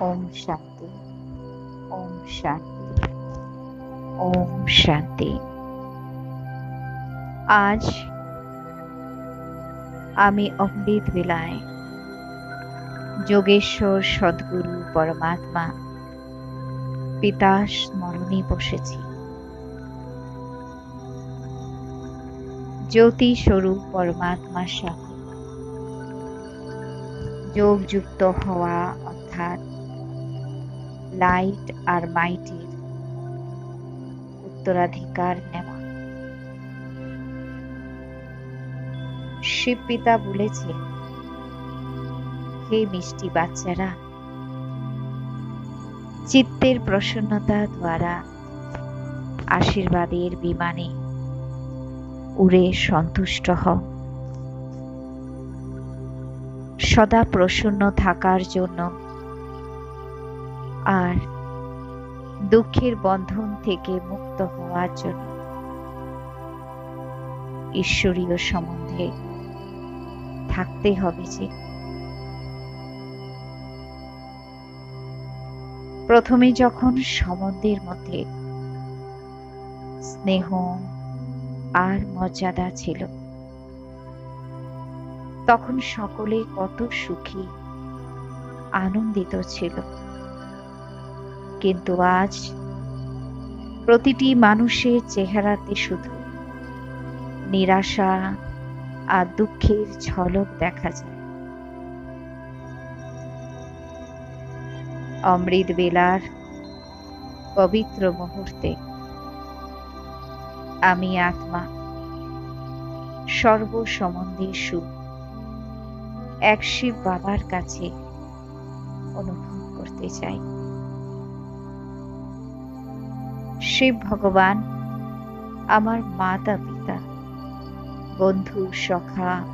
ওম শান্তি ওম শান্তি ওম শান্তি আজ আমি অমৃত বিলায়, যোগেশ্বর সদ্গুরু পরমাত্মা পিতা স্মরণে বসেছি। জ্যোতি স্বরূপ পরমাত্মার সাথে যোগযুক্ত হওয়া অর্থাৎ লাইট আর মাইটির উত্তরাধিকার নেওয়া। শিব পিতা বলেছে হে মিষ্টি বাচ্চারা, চিত্তের প্রসন্নতা দ্বারা আশীর্বাদের বিমানে উড়ে সন্তুষ্ট হও। সদা প্রসন্ন থাকার জন্য আর দুঃখের বন্ধন থেকে মুক্ত হওয়ার জন্য ঈশ্বরীয় সম্বন্ধে থাকতে হবে যে। প্রথমে যখন সম্বন্ধের মধ্যে স্নেহ আর মর্যাদা ছিল, তখন সকলে কত সুখী, আনন্দিত ছিল। কিন্তু আজ প্রতিটি মানুষের চেহারাতে শুধু নিরাশা আর দুঃখের ঝলক দেখা যায়। অমৃত বেলার পবিত্র মুহূর্তে আমি আত্মা সর্ব সম্বন্ধে সুখ এক শিব বাবার কাছে অনুভব করতে চাই। শিব ভগবান, আমার মাতা পিতা, বন্ধু, সখা,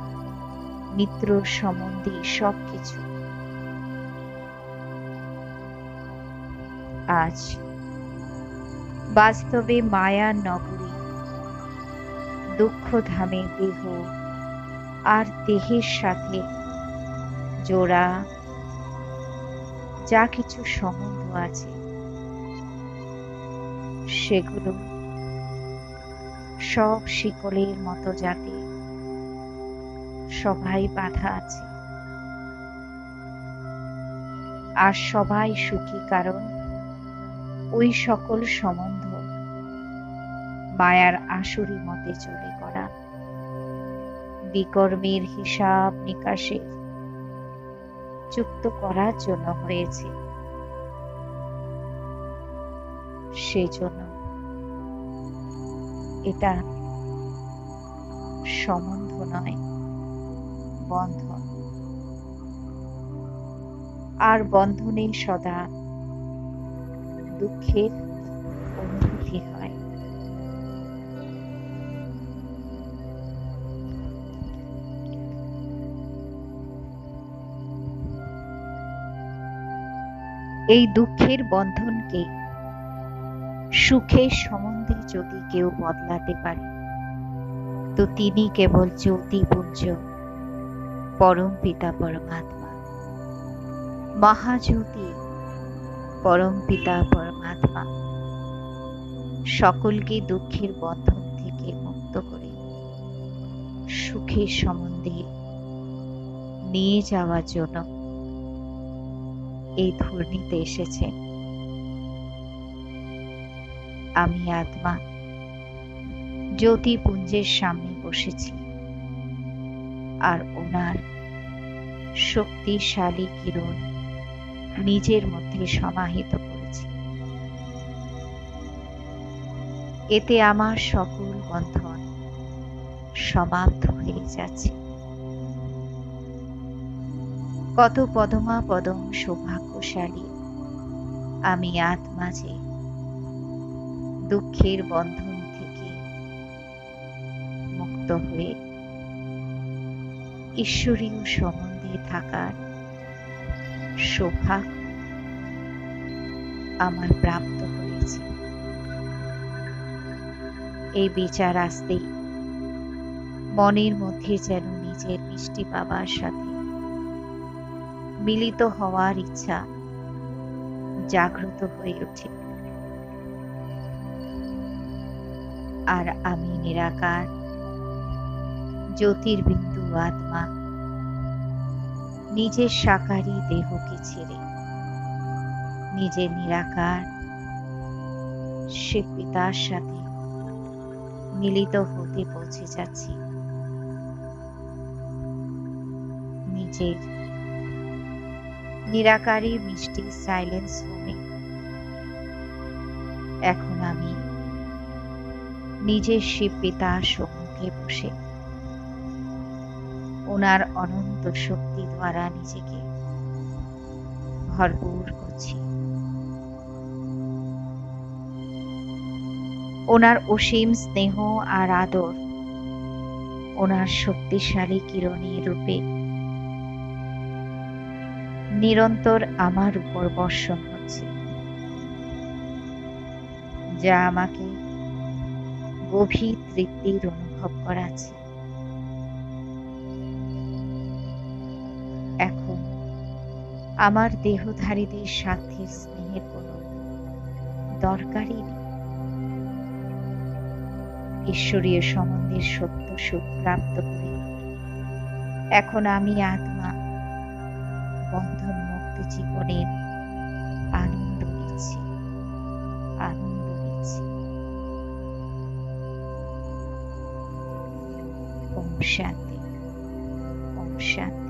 মিত্র, সম্বন্ধী, সবকিছু। আজ বাস্তবে মায়া নগরী দুঃখ ধামে দেহ আর দেহের সাথে জোড়া, যা কিছু সম্বন্ধ আছে। সেগুলো সব শিকলের মতো যাতে সবাই বাধা আছে। আর সবাই সুখী, কারণ ওই সকল সম্বন্ধ মায়ার আসুরি মতে চলে করা বিকর্মের হিসাব নিকাশে যুক্ত করার জন্য হয়েছে। সেজন্য এটা সম্বন্ধ নয় বন্ধন আর বন্ধনে সদা দুঃখের অনুভূতি হয়। এই দুঃখের বন্ধনকে সুখের সম্বন্ধে যদি কেউ বদলাতে পারে। তো তিনি কেবল জ্যোতিপুঞ্জ পরম পিতা পরমাত্মা। মহাজ্যোতি, পরম পিতা পরমাত্মা। সকলকে দুঃখের বন্ধন থেকে মুক্ত করে, সুখের সম্বন্ধে নিয়ে যাওয়ার জন্য এই ধর্ণীতে এসেছে আমি আত্মা জ্যোতিপুঞ্জের সামনে বসেছি। আর ওনার শক্তিশালী কিরণ নিজের মধ্যে সমাহিত করেছি। এতে আমার সকল বন্ধন সমাপ্ত হয়ে যাচ্ছে। কত পদমা পদম সৌভাগ্যশালী আমি আত্মা যে দুঃখের বন্ধন থেকে মুক্ত হয়ে ঈশ্বরীয় সম্বন্ধে থাকার সৌভাগ্য আমার প্রাপ্ত হয়েছে। এই বিচার আসতেই মনের মধ্যে যেন নিজের মিষ্টি বাবার সাথে মিলিত হওয়ার ইচ্ছা জাগ্রত হয়ে ওঠে। আর আমি নিরাকার। জ্যোতির্বিন্দু আত্মা নিজের সাকারী দেহকে ছেড়ে নিজের নিরাকার। সে পিতার সাথে মিলিত হতে পৌঁছে যাচ্ছি। নিজের নিরাকারী মিষ্টি সাইলেন্স হোমে এখন আমি নিজের শিব পিতার সম্মুখে বসে। ওনার অনন্ত শক্তি দ্বারা নিজেকে ভরপুর করছি। ওনার অসীম স্নেহ আর আদর ওনার শক্তিশালী কিরণী রূপে নিরন্তর আমার উপর বর্ষণ হচ্ছে, যা আমাকে গভীর তৃপ্তির অনুভব করাচ্ছে এখন আমার দেহধারীদের সাথে স্নেহের কোনো দরকারই নেই। ঈশ্বরীয় সম্বন্ধের সত্য সুখ প্রাপ্ত করে এখন আমি আত্মা বন্ধন মুক্ত জীবনের ওম শান্তি ওম শান্তি